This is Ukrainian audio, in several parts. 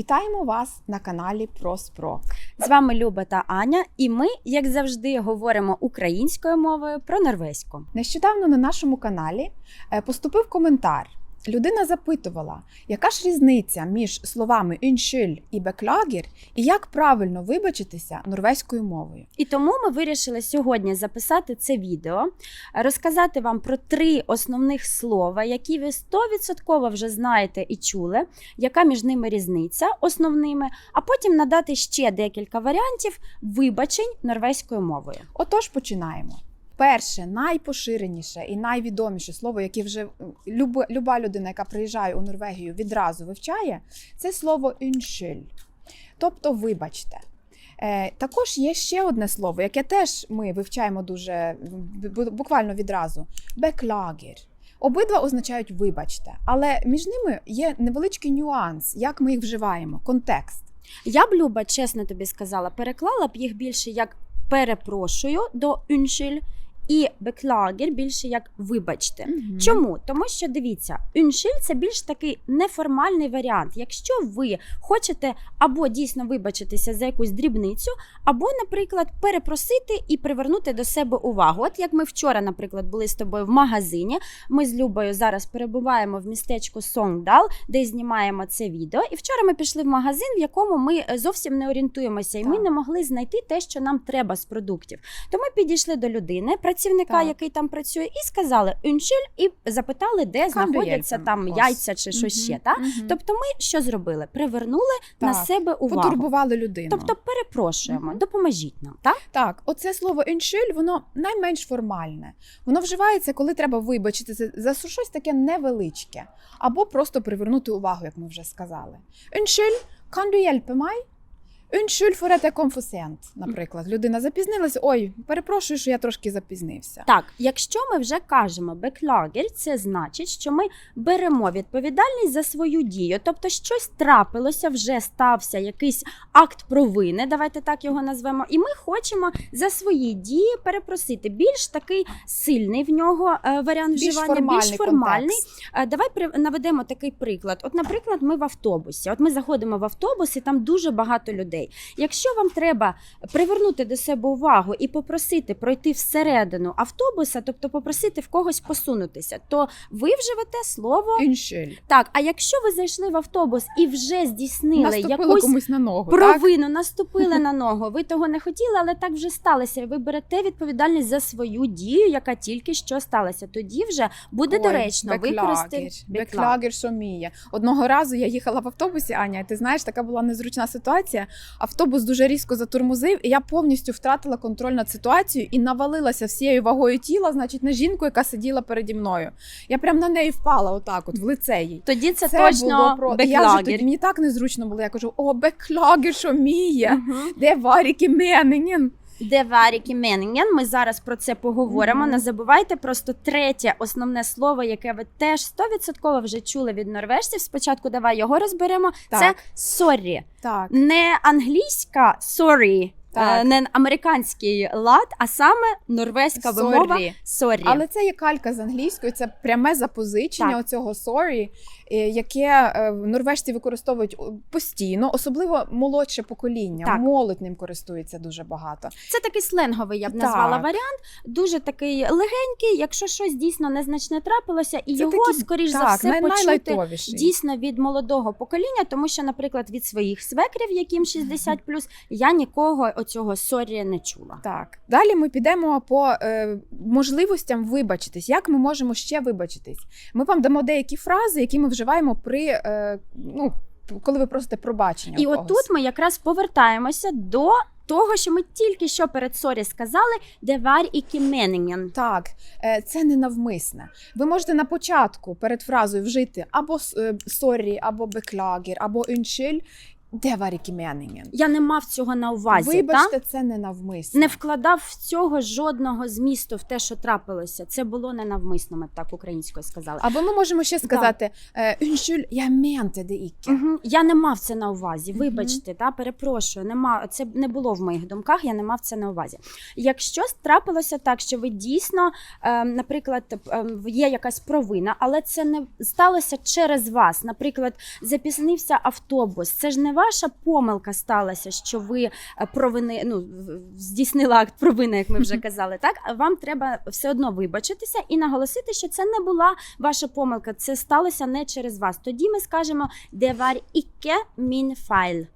Вітаємо вас на каналі Проспро. З вами Люба та Аня, і ми, як завжди, говоримо українською мовою про норвезьку. Нещодавно на нашому каналі е, поступив коментар. Людина запитувала, яка ж різниця між словами «unnskyld» і «beklager» і як правильно вибачитися норвезькою мовою. І тому ми вирішили сьогодні записати це відео, розказати вам про три основних слова, які ви 100% вже знаєте і чули, яка між ними різниця основними, а потім надати ще декілька варіантів вибачень норвезькою мовою. Отож, починаємо. Перше, найпоширеніше і найвідоміше слово, яке вже люба, люба людина, яка приїжджає у Норвегію, відразу вивчає, це слово «unnskyld», тобто вибачте. Е, також є ще одне слово, яке теж ми вивчаємо дуже буквально відразу: «beklager». Обидва означають вибачте, але між ними є невеличкий нюанс, як ми їх вживаємо, контекст. Я б Люба, чесно тобі сказала, переклала б їх більше як перепрошую до «unnskyld» і «beklager» більше як вибачте. Чому? Тому що дивіться, «unnskyld» – це більш такий неформальний варіант. Якщо ви хочете або дійсно вибачитися за якусь дрібницю, або, наприклад, перепросити і привернути до себе увагу. От як ми вчора, наприклад, були з тобою в магазині. Ми з Любою зараз перебуваємо в містечку Сонгдал, де знімаємо це відео. І вчора ми пішли в магазин, в якому ми е, зовсім не орієнтуємося, і ми не могли знайти те, що нам треба з продуктів. То ми підійшли до людини, працівника, Так. який там працює, і сказали «unnskyld», і запитали, де знаходяться hjälpen там oss? яйця чи щось Мгм, ще. Та? мгм. Тобто, ми що зробили? Привернули на себе увагу. Потурбували людину. Тобто перепрошуємо, Мгм. допоможіть нам, так? Так, оце слово «unnskyld», воно найменш формальне. Воно вживається, коли треба вибачитися за щось таке невеличке, або просто привернути увагу, як ми вже сказали. «Unnskyld, kan du hjelpe meg?» «Unnskyld for at jeg kom for sent», наприклад. Людина запізнилася. Ой, перепрошую, що я трошки запізнився. Так, якщо ми вже кажемо беклагер, це значить, що ми беремо відповідальність за свою дію. Тобто, щось трапилося, вже стався якийсь акт провини, давайте так його назвемо, і ми хочемо за свої дії перепросити. Більш такий сильний в нього е, варіант Більш вживання, формальний, більш формальний. контекст. Е, Давай наведемо такий приклад. От, наприклад, ми в автобусі. От ми заходимо в автобус, і там дуже багато людей. Якщо вам треба привернути до себе увагу і попросити пройти всередину автобуса, тобто попросити в когось посунутися, то ви вживете слово «Unnskyld». так. А якщо ви зайшли в автобус і вже здійснили Наступило якусь комусь на ногу, так? провину, наступили на ногу, ви того не хотіли, але так вже сталося. Ви берете відповідальність за свою дію, яка тільки що сталася. Тоді вже буде Ой, доречно використати беклагер, беклагер. Одного разу я їхала в автобусі, Аня, і ти знаєш, така була незручна ситуація. Автобус дуже різко затормозив, і я повністю втратила контроль над ситуацією і навалилася всією вагою тіла, значить, на жінку, яка сиділа переді мною. Я прям на неї впала, отак, от в лице їй. Тоді це, Це точно було про я вже беклагер. тоді мені так незручно було. Я кажу: о, беклагер, що міє, угу. Де варіки мененін? Де варіки Менінген. Ми зараз про це поговоримо. Мгм. Не забувайте просто третє основне слово, яке ви теж 100% вже чули від норвежців. Спочатку давай його розберемо. Так. Це sorry. Так. Не англійська sorry, Так. е, не американський лад, а саме норвезька вимова Sorry. sorry. Але це є калька з англійської, це пряме запозичення Так. оцього sorry, е, яке е, норвежці використовують постійно, особливо молодше покоління. Так. Молодь ним користується дуже багато. Це такий сленговий, я б Так. назвала варіант. Дуже такий легенький, якщо щось дійсно незначне трапилося, і Це його, такі- скоріш за так, все, най- почути найлайтовіший. дійсно від молодого покоління, тому що, наприклад, від своїх свекрів, яким 60 я нікого оцього сорі не чула. Так, далі ми підемо по е, можливостям вибачитись. Як ми можемо ще вибачитись? Ми вам дамо деякі фрази, які ми вживаємо при е, ну, коли ви просите пробачення. І у от тут ми якраз повертаємося до того, що ми тільки що перед сорі сказали, де вар і кіменінген. Так, е, це ненавмисне. Ви можете на початку перед фразою вжити або е, або beklager, або unnskyld, det var ikke. Я не мав цього на увазі. Вибачте, та? це не навмисно. Не вкладав в цього жодного змісту в те, що трапилося. Це було ненавмисно, ми так українською сказали. Або ми можемо ще сказати е, я mente det ikke». Угу. Я не мав це на увазі. Вибачте, та перепрошую. Нема це не було в моїх думках. Я не мав це на увазі. Якщо трапилося так, що ви дійсно, е, наприклад, е, є якась провина, але це не сталося через вас. Наприклад, запізнився автобус. Це ж не ваша помилка сталася, що ви е, провини ну здійснили акт провини, як ми вже казали. Так вам треба все одно вибачитися і наголосити, що це не була ваша помилка. Це сталося не через вас. Тоді ми скажемо «Det var ikke min feil».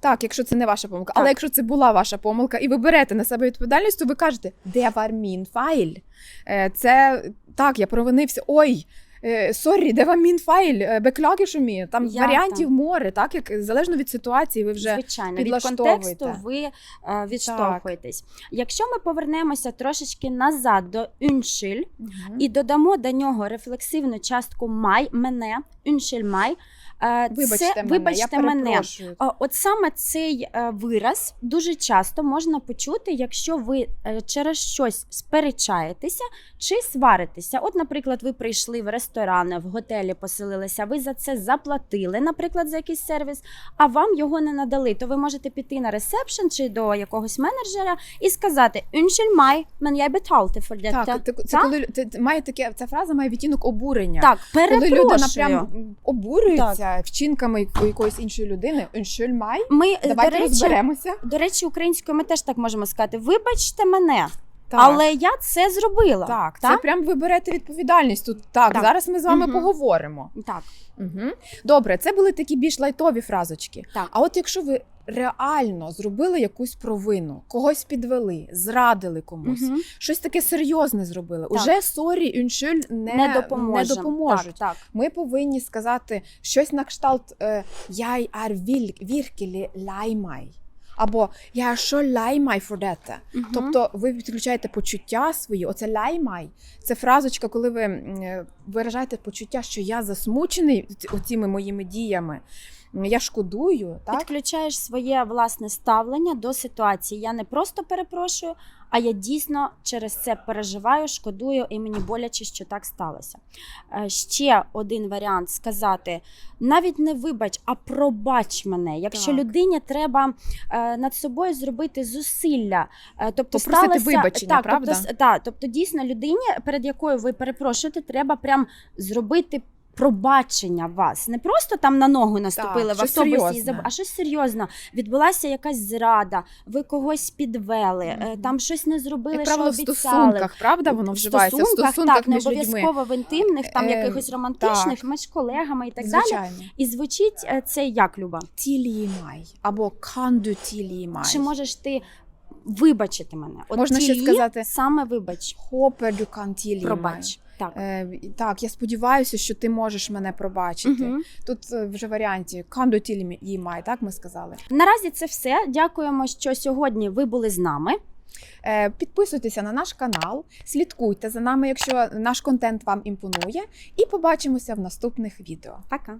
Так, якщо це не ваша помилка. Так. Але якщо це була ваша помилка, і ви берете на себе відповідальність, то ви кажете «Det var min feil». Е, Це так, я провинився. Ой. Е, Сорі, де вам мінфайль, беклаги шумі. Там Я варіантів там. море, так як залежно від ситуації, ви вже Звичайно, від контексту ви е, відштовхуєтесь. Якщо ми повернемося трошечки назад до «unnskyld» і додамо до нього рефлексивну частку май, мене, «unnskyld май», е, вибачте це мене, вибачте я мене. От саме цей е, вираз дуже часто можна почути, якщо ви е, через щось сперечаєтеся чи сваритеся. От, наприклад, ви прийшли в ресторан, в готелі поселилися, ви за це заплатили, наприклад, за якийсь сервіс, а вам його не надали. То ви можете піти на ресепшн чи до якогось менеджера і сказати «Unnskyld meg, men jeg betalte for. Так, це, це коли це, має таке, ця фраза має відтінок обурення. Так, Коли людина прям обурюється вчинками якоїсь іншої людини, «Unnskyld Ми, е, давайте до речі, розберемося. до речі, українською ми теж так можемо сказати: вибачте мене, Так. але я це зробила. Так, так? це прям ви берете відповідальність тут. Так, Так. зараз ми з вами Мгм. поговоримо. так. Угу. Добре, це були такі більш лайтові фразочки. Так. А от якщо ви реально зробили якусь провину, когось підвели, зрадили комусь, Мгм. щось таке серйозне зробили, Так. уже сорі, іншуль не, не допоможе. не допоможуть. Так, так. Ми повинні сказати щось на кшталт е, «Jeg er vil- virkelig lei meg» або я що lei for dette». Мгм. Тобто ви відключаєте почуття свої. Оце ляймай. Це фразочка, коли ви е, виражаєте почуття, що я засмучений оціми моїми діями. Я шкодую, так? Підключаєш своє власне ставлення до ситуації. Я не просто перепрошую, а я дійсно через це переживаю, шкодую, і мені боляче, що так сталося. Е, Ще один варіант сказати: навіть не вибач, а пробач мене. Якщо Так. людині треба е, над собою зробити зусилля, е, тобто Попросити сталося, вибачення, так, правда? Тобто, так, тобто дійсно людині, перед якою ви перепрошуєте, треба прям зробити. Пробачення вас не просто там на ногу наступили Так, в автобусі, і заб... а щось серйозно. Відбулася якась зрада, ви когось підвели, е, там щось не зробили, Як що правило, в стосунках, правда, воно В вживається в стосунках, стосунках так, не між обов'язково в інтимних, там Е, якихось романтичних, так. між колегами і так далі. І звучить е, це як Люба? Тілімай або канду тілімай. Чи можеш ти вибачити мене? От Можна ще сказати, саме вибач, Хопер дю кан тілімай. пробач. Так. Е, так, я сподіваюся, що ти можеш мене пробачити. Угу. Тут е, вже варіанті канду Май, так ми сказали. Наразі це все. Дякуємо, що сьогодні ви були з нами. Е, Підписуйтеся на наш канал, слідкуйте за нами, якщо наш контент вам імпонує, і побачимося в наступних відео. Пока.